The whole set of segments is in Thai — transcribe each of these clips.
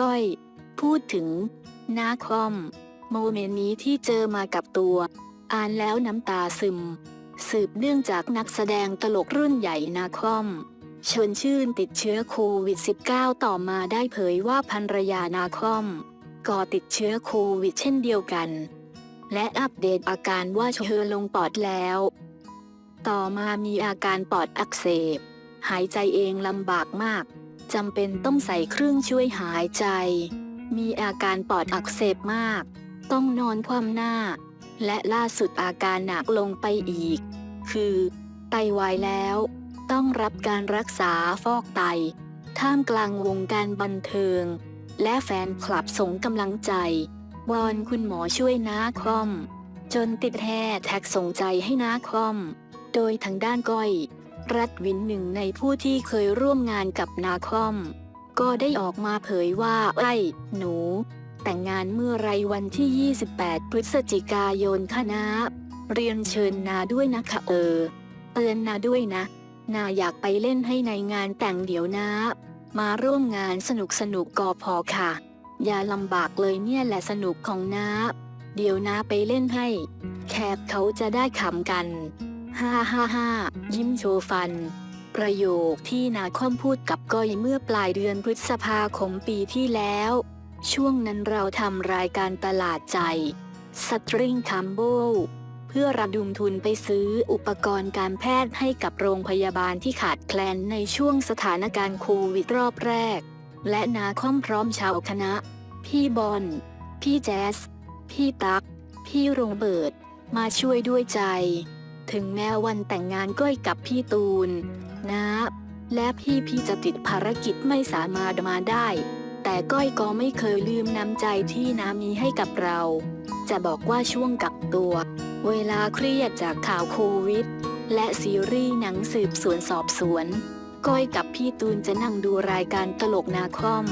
ก้อย พูดถึงนาคอม โมเมนต์นี้ที่เจอมากับตัว อ่านแล้วน้ำตาซึม สืบเนื่องจากนักแสดงตลกรุ่นใหญ่นาคอมชวนชื่นติดเชื้อโควิด -19 ต่อมาได้เผยว่าภรรยานาคอม ก็ติดเชื้อโควิดเช่นเดียวกัน และอัปเดตอาการว่าเชื้อลงปอดแล้ว ต่อมามีอาการปอดอักเสบ หายใจเองลำบากมาก จำเป็นต้องใส่เครื่องช่วยหายใจ มีอาการปอดอักเสบมาก ต้องนอนคว่ำหน้า และล่าสุดอาการหนักลงไปอีก คือ ไตวายแล้ว ต้องรับการรักษาฟอกไต ท่ามกลางวงการบันเทิง และแฟนคลับส่งกำลังใจวอนคุณหมอช่วยน้าคอม จนติดแฮแท็กส่งใจให้น้าคอม โดยทางด้านก้อย รัฐวินหนึ่งในผู้ที่เคยร่วมงานกับนาคอม ก็ได้ออกมาเผยว่าไอ้หนู แต่งงานเมื่อไรวันที่ 28 พฤศจิกายนคณะเรียนเชิญนาด้วยนะคะเออเตือนนาด้วยนะ นาอยากไปเล่นให้ในงานแต่งเดี๋ยวนะ มาร่วมงานสนุกสนุกก็พอค่ะ อย่าลำบากเลยเนี่ยแหละสนุกของนาเดี๋ยวนาไปเล่นให้แขกเขาจะได้ขำกัน ฮ่าฮ่าฮ่ายิ้มโชว์ฟัน ประโยคที่นาคอมพูดกับก้อยเมื่อปลายเดือนพฤษภาคมปีที่แล้ว ช่วงนั้นเราทำรายการตลาดใจสตริงคัมโบเพื่อระดมทุนไปซื้ออุปกรณ์การแพทย์ให้กับโรงพยาบาลที่ขาดแคลนในช่วงสถานการณ์โควิดรอบแรก และนาคอมพร้อมชาวคณะ พี่บอล พี่แจส พี่ตั๊กพี่โรงเบิร์ต มาช่วยด้วยใจ ถึงแม้วันแต่งงานก้อยกับพี่ตูน นะ และพี่พี่จะติดภารกิจไม่สามารถมาได้ แต่ก้อยก็ไม่เคยลืมน้ำใจที่น้ามีให้กับเรา จะบอกว่าช่วงกักตัว เวลาเครียดจากข่าวโควิด และซีรีส์หนังสืบสวนสอบสวน ก้อยกับพี่ตูนจะนั่งดูรายการตลกนาคอม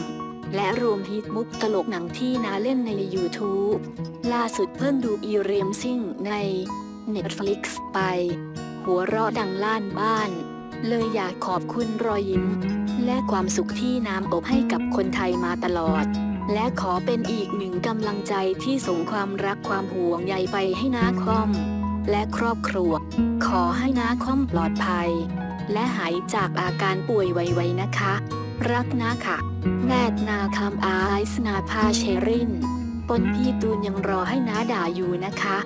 และรวมฮิตมุกตลกหนังที่น้าเล่นใน YouTube ล่าสุดเพิ่งดูอีเรียมซิ่งใน Netflix ไป หัวเราะดังล้านบ้าน เลยอยากขอบคุณรอยยิ้ม และความสุขที่น้ำอบให้กับคนไทยมาตลอด และขอเป็นอีกหนึ่งกำลังใจที่ส่งความรักความห่วงใยไปให้น้าคอม และครอบครัว ขอให้น้าคอมปลอดภัย และหายจากอาการป่วยไวๆนะคะ รักนะค่ะแมดนาคำไอซ์นาพาเชรินปนพี่ตูนยังรอให้น้าด่าอยู่นะคะ